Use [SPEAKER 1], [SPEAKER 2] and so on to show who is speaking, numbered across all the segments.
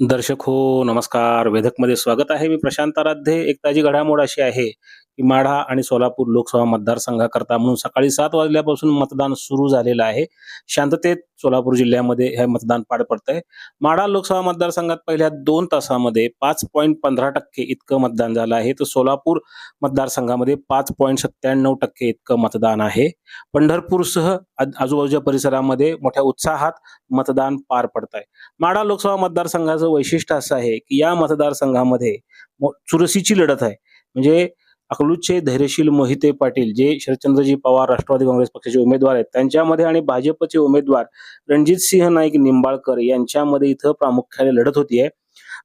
[SPEAKER 1] दर्शक हो नमस्कार. वेधकमध्ये स्वागत आहे मी प्रशांत आराध्ये. एक ताजी घडामोड अशी आहे. की माढा आणि सोलापूर लोकसभा मतदारसंघाकरता म्हणून सकाळी सात वाजल्यापासून मतदान सुरू झालेलं आहे. शांततेत सोलापूर जिल्ह्यामध्ये हे मतदान पार पडतंय. माढा लोकसभा मतदारसंघात पहिल्या दोन तासामध्ये पाच पॉईंट पंधरा टक्के इतकं मतदान झालं आहे. तर सोलापूर मतदारसंघामध्ये पाच पॉईंट सत्त्याण्णव टक्के इतकं मतदान आहे. पंढरपूरसह आज- आजूबाजूच्या परिसरामध्ये मोठ्या उत्साहात मतदान पार पडत आहे माढा लोकसभा मतदारसंघाचं वैशिष्ट्य असं आहे की या मतदारसंघामध्ये चुरशीची लढत आहे. म्हणजे अकलूजचे धैर्यशील मोहिते पाटील जे शरदचंद्रजी पवार राष्ट्रवादी काँग्रेस पक्षाचे उमेदवार आहेत त्यांच्यामध्ये आणि भाजपचे उमेदवार रणजित सिंह नाईक निंबाळकर यांच्यामध्ये इथं प्रामुख्याने लढत होतीये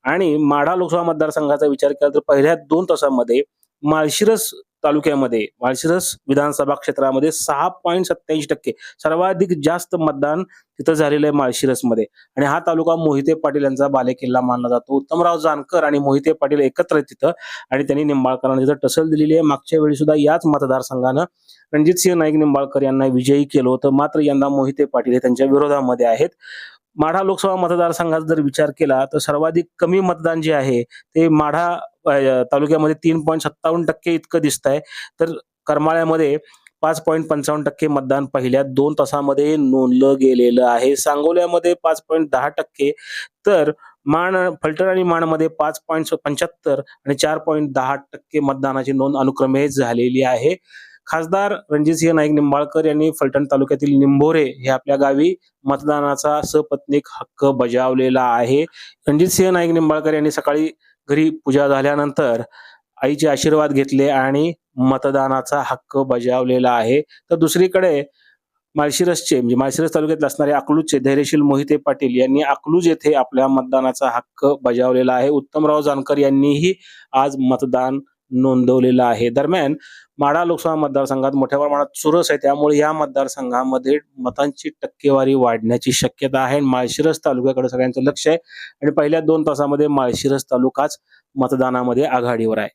[SPEAKER 1] आणि माढा लोकसभा मतदारसंघाचा विचार केला तर पहिल्या दोन तासामध्ये माळशिरस तालुक्यामध्ये. माळशिरस विधानसभा क्षेत्रामध्ये सहा पॉईंट सत्याऐंशी टक्के. सर्वाधिक जास्त मतदान तिथं झालेलं आहे माळशिरसमध्ये. आणि हा तालुका मोहिते पाटील यांचा बालेकिल्ला मानला जातो. उत्तमराव जानकर आणि मोहिते पाटील एकत्र आहेत तिथं आणि त्यांनी निंबाळकरांना तिथं टसल दिलेली आहे. मागच्या वेळी सुद्धा याच मतदारसंघानं रणजितसिंह नाईक निंबाळकर यांना विजयी केलं होतं. मात्र यंदा मोहिते पाटील हे त्यांच्या विरोधामध्ये आहेत. माढा लोकसभा मतदारसंघाचा जर विचार केला तर सर्वाधिक कमी मतदान जे आहे ते माढा तालुक्यामध्ये तीन पॉईंट सत्तावन्न टक्के इतकं दिसत आहे तर करमाळ्यामध्ये पाच पॉईंट पंचावन्न टक्के मतदान पहिल्या दोन तासामध्ये नोंदलं गेलेलं आहे. सांगोल्यामध्ये पाच पॉईंट दहा टक्के तर माण फलटण आणि माणमध्ये पाच पॉईंट पंच्याहत्तर आणि चार पॉईंट दहा टक्के मतदानाची नोंद अनुक्रमे झालेली आहे. खासदार रणजितसिंह नाईक निंबाळकर यांनी फलटण तालुक्यातील निंभोरे हे आपल्या गावी मतदानाचा सपत्नीक हक्क बजावलेला आहे. रणजितसिंह नाईक निंबाळकर यांनी सकाळी घरी पूजा झाल्यानंतर आईचे आशीर्वाद घेतले आणि मतदानाचा हक्क बजावलेला आहे. तर दुसरीकडे माळशिरसचे म्हणजे माळशिरस तालुक्यात असणारे अकलूजचे धैर्यशील मोहिते पाटील यांनी अकलूज येथे आपल्या मतदानाचा हक्क बजावलेला आहे. उत्तमराव जानकर यांनीही आज मतदान नोंदवलेलं आहे. दरम्यान माढा लोकसभा मतदारसंघात मोठ्या प्रमाणात चुरस आहे. त्यामुळे या मतदारसंघामध्ये मतांची टक्केवारी वाढण्याची शक्यता आहे. माळशिरस तालुक्याकडे सगळ्यांचं लक्ष आहे. आणि पहिल्या दोन तासामध्ये माळशिरस तालुकाच मतदानामध्ये आघाडीवर आहे.